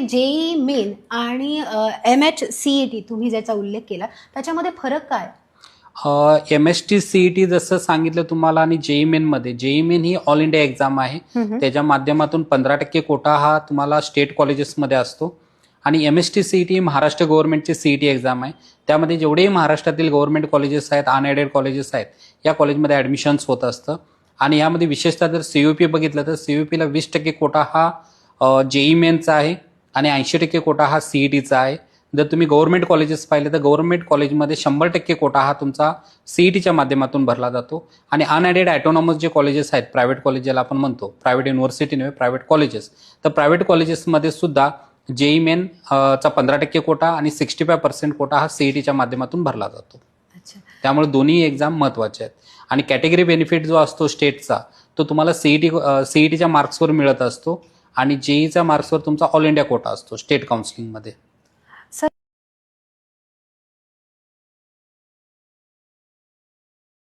JEE main आणि M H CE T तुम्ही ज्याचा उल्लेख केला त्याच्यामध्ये फरक काय? M S T CE T जसं सांगितलं तुम्हाला आणि जेई मेन मध्ये जेई मेन ही ऑल इंडिया एक्झाम आहे. त्याच्या माध्यमातून पंधरा टक्के कोटा हा तुम्हाला स्टेट कॉलेजेसमध्ये असतो. आणि M S T C T Maharashtra गव्हर्नमेंटची C T exam आहे. त्यामध्ये जेवढेही महाराष्ट्रातील गव्हर्नमेंट कॉलेजेस आहेत अनएडेड कॉलेजेस आहेत या कॉलेजमध्ये ॲडमिशन्स होत असतं. आणि यामध्ये विशेषतः जर सी यू पी बघितलं तर सी यू पीला वीस टक्के कोटा हा जेई मेनचा आहे. आणि ऐंशी टक्के कोटा हा सीई टीचा आहे. जर तुम्ही गव्हर्नमेंट कॉलेजेस पाहिले तर गव्हर्नमेंट कॉलेजमध्ये शंभर टक्के कोटा हा तुमचा सीई टीच्या माध्यमातून भरला जातो. आणि अनएडेड ॲटोनॉमस जे कॉलेजेस आहेत प्रायव्हेट कॉलेज ज्याला आपण म्हणतो प्रायव्हेट युनिव्हर्सिटी नव्हे प्रायव्हेट कॉलेजेस तर प्रायव्हेट कॉलेजेसमध्ये सुद्धा जेई मेन चा पंधरा टक्के कोटा आणि सिक्स्टी फाय पर्सेंट कोटा हा सीई टीच्या माध्यमातून भरला जातो. त्यामुळे दोन्ही एक्झाम महत्त्वाचे आहेत. आणि कॅटेगरी बेनिफिट जो असतो स्टेटचा तो तुम्हाला सीईटी सीईटीच्या मार्क्सवर मिळत असतो. आणि जेईचा मार्क्सवर तुमचा ऑल इंडिया कोटा असतो स्टेट काउन्सिलिंगमध्ये.